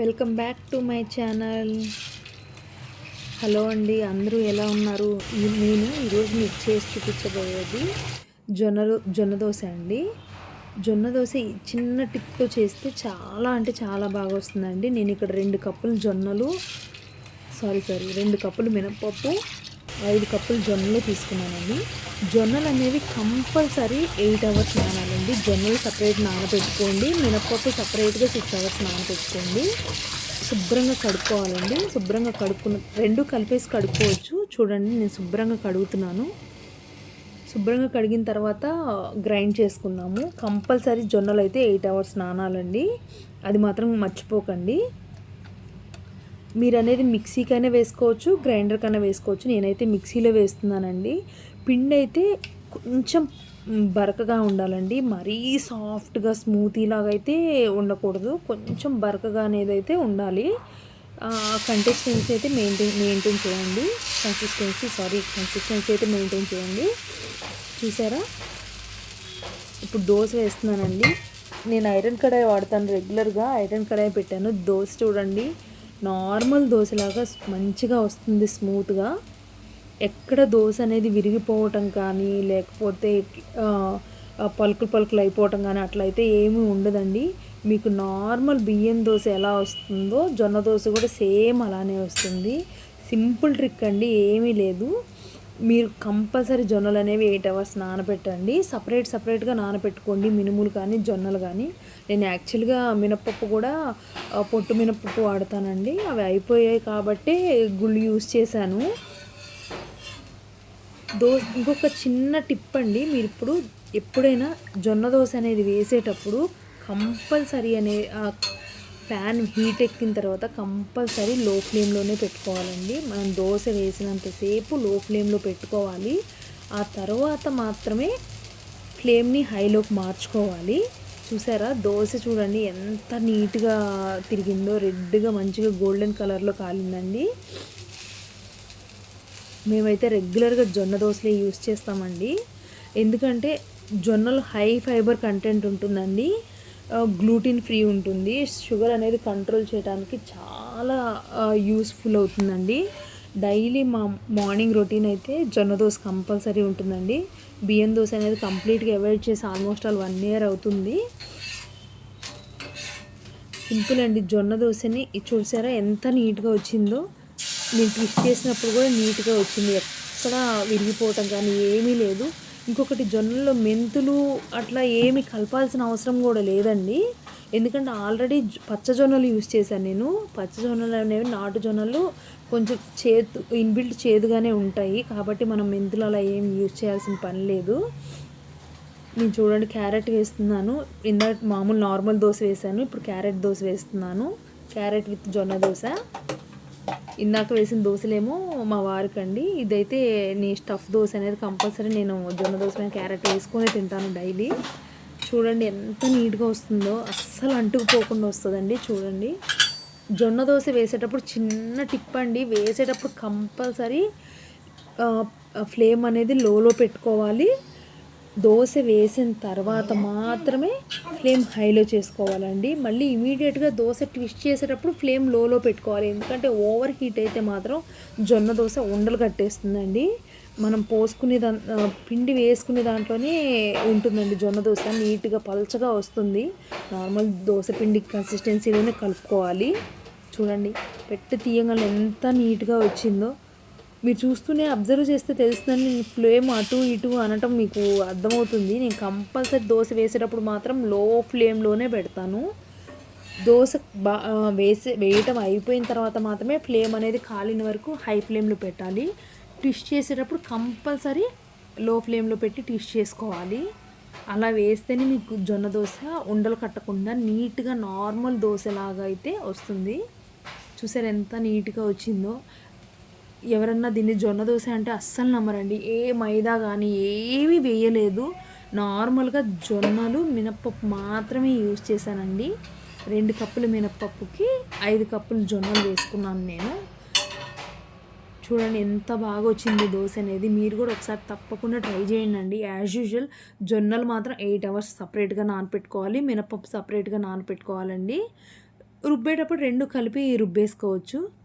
Welcome back to my channel. Hello అండి అందరూ ఎలా ఉన్నారు? నేను ఈరోజు మీకు చేసి చూపించబోయేది జొన్న జొన్న దోశ అండి. జొన్న దోశ చిన్న టిప్తో చేస్తే చాలా అంటే చాలా బాగా వస్తుందండి. నేను ఇక్కడ రెండు కప్పులు జొన్నలు సారీ సారీ రెండు కప్పులు మినపప్పు ఐదు కప్పులు జొన్నలు తీసుకున్నానండి. జొన్నలు అనేవి కంపల్సరీ ఎయిట్ అవర్స్ నానాలండి. జొన్నలు సపరేట్ నానబెట్టుకోండి. మినపప్పు సపరేట్గా సిక్స్ అవర్స్ నానబెట్టుకోండి. శుభ్రంగా కడుక్కోవాలండి. శుభ్రంగా కడుక్కున్న రెండు కలిపేసి కడుక్కోవచ్చు. చూడండి నేను శుభ్రంగా కడుగుతున్నాను. శుభ్రంగా కడిగిన తర్వాత గ్రైండ్ చేసుకున్నాము కంపల్సరీ జొన్నలు అయితే ఎయిట్ అవర్స్ నానాలండి. అది మాత్రం మర్చిపోకండి. మీరు అనేది మిక్సీకైనా వేసుకోవచ్చు గ్రైండర్కైనా వేసుకోవచ్చు. నేనైతే మిక్సీలో వేస్తున్నానండి. పిండి అయితే కొంచెం బరకగా ఉండాలండి. మరీ సాఫ్ట్గా స్మూతీలాగా అయితే ఉండకూడదు. కొంచెం బరకగా అనేది అయితే ఉండాలి కన్సిస్టెన్సీ అయితే మెయింటైన్ మెయింటైన్ చేయండి. కన్సిస్టెన్సీ సారీ కన్సిస్టెన్సీ అయితే మెయింటైన్ చేయండి. చూసారా? ఇప్పుడు దోశ వేస్తున్నానండి. నేను ఐరన్ కడాయి వాడతాను రెగ్యులర్గా. ఐరన్ కడాయి పెట్టాను. దోశ చూడండి. నార్మల్ దోశలాగా మంచిగా వస్తుంది స్మూత్గా. ఎక్కడ దోశ అనేది విరిగిపోవటం కానీ లేకపోతే పలుకులు పలుకులు అయిపోవటం కానీ అట్లయితే ఏమీ ఉండదండి. మీకు నార్మల్ బియ్యం దోశ ఎలా వస్తుందో జొన్న దోశ కూడా సేమ్ అలానే వస్తుంది. సింపుల్ ట్రిక్ అండి ఏమీ లేదు. మీరు కంపల్సరీ జొన్నలు అనేవి ఎయిట్ అవర్స్ నానబెట్టండి. సపరేట్ సపరేట్గా నానబెట్టుకోండి. మినుములు కానీ జొన్నలు కానీ. నేను యాక్చువల్గా మినపప్పు కూడా పొట్టు మినపప్పు వాడతానండి. అవి అయిపోయాయి కాబట్టి గుళ్ళు యూస్ చేశాను. దో ఇంకొక చిన్న టిప్ అండి. మీరు ఇప్పుడు ఎప్పుడైనా జొన్న దోశ అనేది వేసేటప్పుడు కంపల్సరీ అనే ప్యాన్ హీట్ ఎక్కిన తర్వాత కంపల్సరీ లో ఫ్లేమ్లోనే పెట్టుకోవాలండి. మనం దోశ వేసినంతసేపు లో ఫ్లేమ్లో పెట్టుకోవాలి. ఆ తర్వాత మాత్రమే ఫ్లేమ్ని హైలోకి మార్చుకోవాలి. చూసారా? దోశ చూడండి ఎంత నీట్గా తిరిగిందో రెడ్గా మంచిగా గోల్డెన్ కలర్లో కాలిందండి. మేమైతే రెగ్యులర్గా జొన్న దోశలే యూస్ చేస్తామండి. ఎందుకంటే జొన్నలు హై ఫైబర్ కంటెంట్ ఉంటుందండి. గ్లూటిన్ ఫ్రీ ఉంటుంది. షుగర్ అనేది కంట్రోల్ చేయడానికి చాలా యూస్ఫుల్ అవుతుందండి. డైలీ మా మార్నింగ్ రొటీన్ అయితే జొన్న దోశ కంపల్సరీ ఉంటుందండి. బియ్యం దోశ అనేది కంప్లీట్గా అవాయిడ్ చేసి ఆల్మోస్ట్ ఆల్ వన్ ఇయర్ అవుతుంది. సింపుల్ అండి. జొన్న దోశని చూసారా? ఎంత నీట్గా వచ్చిందో. నేను ట్విస్ట్ చేసినప్పుడు కూడా నీట్గా వచ్చింది. ఎక్కడ విరిగిపోవటం కానీ ఏమీ లేదు. ఇంకొకటి జొన్నలో మెంతులు అట్లా ఏమి కలపాల్సిన అవసరం కూడా లేదండి. ఎందుకంటే ఆల్రెడీ పచ్చజొన్నలు యూజ్ యూస్ చేశాను నేను. పచ్చజొన్నలు అనేవి నాటు జొన్నలు కొంచెం చేతు ఇన్బిల్ట్ చేదుగానే ఉంటాయి. కాబట్టి మనం మెంతులు అలా ఏం యూజ్ చేయాల్సిన పని లేదు. నేను చూడండి క్యారెట్ వేస్తున్నాను. ఇందాక మామూలు నార్మల్ దోశ వేసాను ఇప్పుడు క్యారెట్ దోశ వేస్తున్నాను. క్యారెట్ విత్ జొన్న దోశ. ఇందాక వేసిన దోశలేమో మా వారికండి. ఇదైతే నీ స్టఫ్ దోశ అనేది కంపల్సరీ నేను జొన్న దోశ మీద క్యారెట్ వేసుకొని తింటాను డైలీ. చూడండి ఎంత నీట్గా వస్తుందో. అస్సలు అంటుకుపోకుండా వస్తుందండి చూడండి. జొన్న దోశ వేసేటప్పుడు చిన్న టిప్ అండి. వేసేటప్పుడు కంపల్సరీ ఫ్లేమ్ అనేది లోలో పెట్టుకోవాలి. దోశ వేసిన తర్వాత మాత్రమే ఫ్లేమ్ హైలో చేసుకోవాలండి. మళ్ళీ ఇమీడియట్గా దోశ ట్విస్ట్ చేసేటప్పుడు ఫ్లేమ్ లోలో పెట్టుకోవాలి. ఎందుకంటే ఓవర్ హీట్ అయితే మాత్రం జొన్న దోశ ఉండలు కట్టేస్తుందండి. మనం పోసుకునే దా పిండి వేసుకునే దాంట్లోనే ఉంటుందండి జొన్న దోశ. నీట్గా పల్చగా వస్తుంది. నార్మల్ దోశ పిండి కన్సిస్టెన్సీలోనే కలుపుకోవాలి. చూడండి పెట్టి తీయగల ఎంత నీట్గా వచ్చిందో. మీరు చూస్తూనే అబ్జర్వ్ చేస్తే తెలుస్తుందని నేను ఫ్లేమ్ అటు ఇటు అనటం మీకు అర్థమవుతుంది. నేను కంపల్సరీ దోశ వేసేటప్పుడు మాత్రం లో ఫ్లేమ్లోనే పెడతాను. దోశ బా వేసే వేయటం అయిపోయిన తర్వాత మాత్రమే ఫ్లేమ్ అనేది కాలిన వరకు హై ఫ్లేమ్లో పెట్టాలి. ట్విస్ట్ చేసేటప్పుడు కంపల్సరీ లో ఫ్లేమ్లో పెట్టి ట్విస్ట్ చేసుకోవాలి. అలా వేస్తేనే మీకు జొన్న దోశ ఉండలు కట్టకుండా నీట్గా నార్మల్ దోశలాగా అయితే వస్తుంది. చూసారు ఎంత నీట్గా వచ్చిందో? ఎవరన్నా దీన్ని జొన్న దోశ అంటే అస్సలు నమ్మరండి. ఏ మైదా కానీ ఏమీ వేయలేదు. నార్మల్గా జొన్నలు మినప్పప్పు మాత్రమే యూజ్ చేశానండి. రెండు కప్పుల మినప్పప్పుకి ఐదు కప్పులు జొన్నలు వేసుకున్నాను నేను. చూడండి ఎంత బాగా వచ్చింది దోశ అనేది. మీరు కూడా ఒకసారి తప్పకుండా ట్రై చేయండి అండి యాజ్ యూజువల్ జొన్నలు మాత్రం ఎయిట్ అవర్స్ సపరేట్గా నానపెట్టుకోవాలి. మినపప్పు సపరేట్గా నానపెట్టుకోవాలండి. రుబ్బేటప్పుడు రెండు కలిపి రుబ్బేసుకోవచ్చు.